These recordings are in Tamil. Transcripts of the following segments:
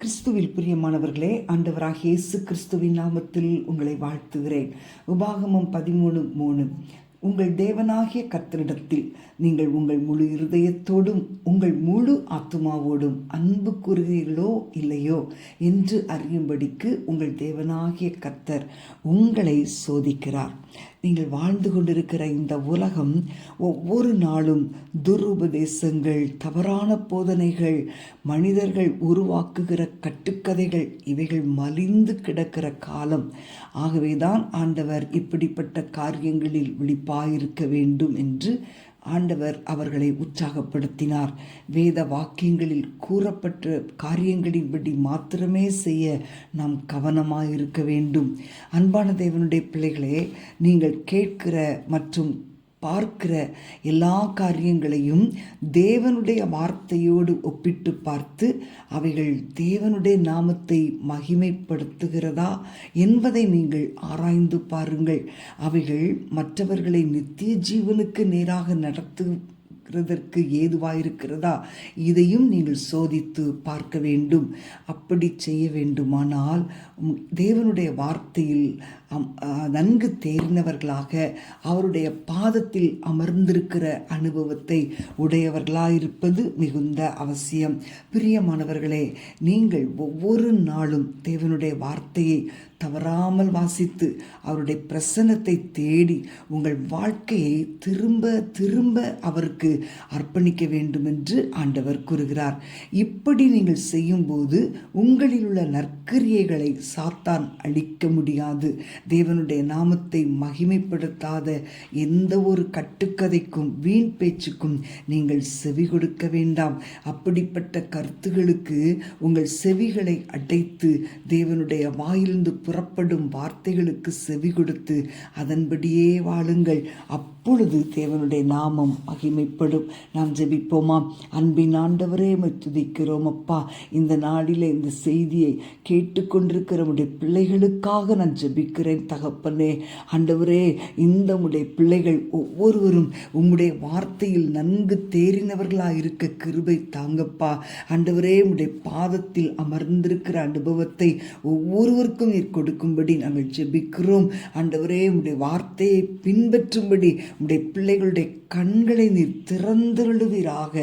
கிறிஸ்துவில் பிரியமானவர்களே ஆண்டவராக இயேசு கிறிஸ்துவின் நாமத்தில் உங்களை வாழ்த்துகிறேன். உபாகமம் பதிமூணு மூணு. உங்கள் தேவனாகிய கர்த்தரிடத்தில் நீங்கள் உங்கள் முழு இருதயத்தோடும் உங்கள் முழு ஆத்துமாவோடும் அன்பு கூறுகிறீர்களோ இல்லையோ என்று அறியும்படிக்கு உங்கள் தேவனாகிய கர்த்தர் உங்களை சோதிக்கிறார். நீங்கள் வாழ்ந்து கொண்டிருக்கிற இந்த உலகம் ஒவ்வொரு நாளும் துருபதேசங்கள் தவறான போதனைகள் மனிதர்கள் உருவாக்குகிற கட்டுக்கதைகள் இவைகள் மலிந்து கிடக்கிற காலம். ஆகவேதான் ஆண்டவர் இப்படிப்பட்ட காரியங்களில் விழிப்பாயிருக்க வேண்டும் என்று ஆண்டவர் அவர்களை உற்சாகப்படுத்தினார். வேத வாக்கியங்களில் கூறப்பட்ட காரியங்களின்படி மாத்திரமே செய்ய நாம் கவனமாக இருக்க வேண்டும். அன்பான தேவனுடைய பிள்ளைகளே நீங்கள் கேட்கிற மற்றும் பார்க்கிற எல்லா காரியங்களையும் தேவனுடைய வார்த்தையோடு ஒப்பிட்டு பார்த்து அவைகள் தேவனுடைய நாமத்தை மகிமைப்படுத்துகிறதா என்பதை நீங்கள் ஆராய்ந்து பாருங்கள். அவைகள் மற்றவர்களை நித்திய ஜீவனுக்கு நேராக நடத்து இருக்கிறதற்கு ஏதுவாயிருக்கிறதா? இதையும் நீங்கள் சோதித்து பார்க்க வேண்டும். அப்படி செய்ய வேண்டுமானால் தேவனுடைய வார்த்தையில் நன்கு தேர்ந்தவர்களாக அவருடைய பாதத்தில் அமர்ந்திருக்கிற அனுபவத்தை உடையவர்களாயிருப்பது மிகுந்த அவசியம். பிரியமானவர்களே நீங்கள் ஒவ்வொரு நாளும் தேவனுடைய வார்த்தையை தவறாமல் வாசித்து அவருடைய பிரசன்னத்தை தேடி உங்கள் வாழ்க்கையை திரும்ப திரும்ப அவருக்கு அர்ப்பணிக்க வேண்டும் என்று ஆண்டவர் கூறுகிறார். இப்படி நீங்கள் செய்யும்போது உங்களில் உள்ள நற்கிரியைகளை சாத்தான் அழிக்க முடியாது. தேவனுடைய நாமத்தை மகிமைப்படுத்தாத எந்த ஒரு கட்டுக்கதைக்கும் வீண் பேச்சுக்கும் நீங்கள் செவி கொடுக்க வேண்டாம். அப்படிப்பட்ட கருத்துகளுக்கு உங்கள் செவிகளை அடைத்து தேவனுடைய வாயிலிருந்து புறப்படும் வார்த்தைகளுக்கு செவி கொடுத்து அதன்படியே வாழுங்கள். அப்பொழுது தேவனுடைய நாமம் மகிமைப்படும். நாம் ஜெபிப்போமா? அன்பின் ஆண்டவரே துதிக்கிறோம் அப்பா. இந்த நாளில் இந்த செய்தியை கேட்டுக்கொண்டிருக்கிற உடைய பிள்ளைகளுக்காக நான் ஜெபிக்கிறேன் தகப்பனே. ஆண்டவரே இந்த உடைய பிள்ளைகள் ஒவ்வொருவரும் உம்முடைய வார்த்தையில் நன்கு தேறினவர்களாக இருக்க கிருபை தாங்கப்பா. ஆண்டவரே உடைய பாதத்தில் அமர்ந்திருக்கிற அனுபவத்தை ஒவ்வொருவருக்கும் நீர் கொடுக்கும்படி நாங்கள் ஜெபிக்கிறோம். ஆண்டவரே உடைய வார்த்தையை பின்பற்றும்படி உடைய பிள்ளைகளுடைய கண்களை நீர் திறந்தருளுவீராக.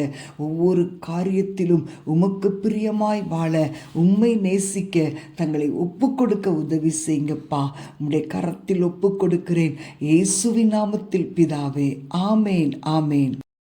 ஒவ்வொரு காரியத்திலும் உமக்கு பிரியமாய் வாழ உம்மை நேசிக்க தங்களை ஒப்பு கொடுக்க உதவி செய்யுங்கப்பா. உடைய கரத்தில் ஒப்பு கொடுக்கிறேன் இயேசுவின் நாமத்தில் பிதாவே ஆமேன் ஆமேன்.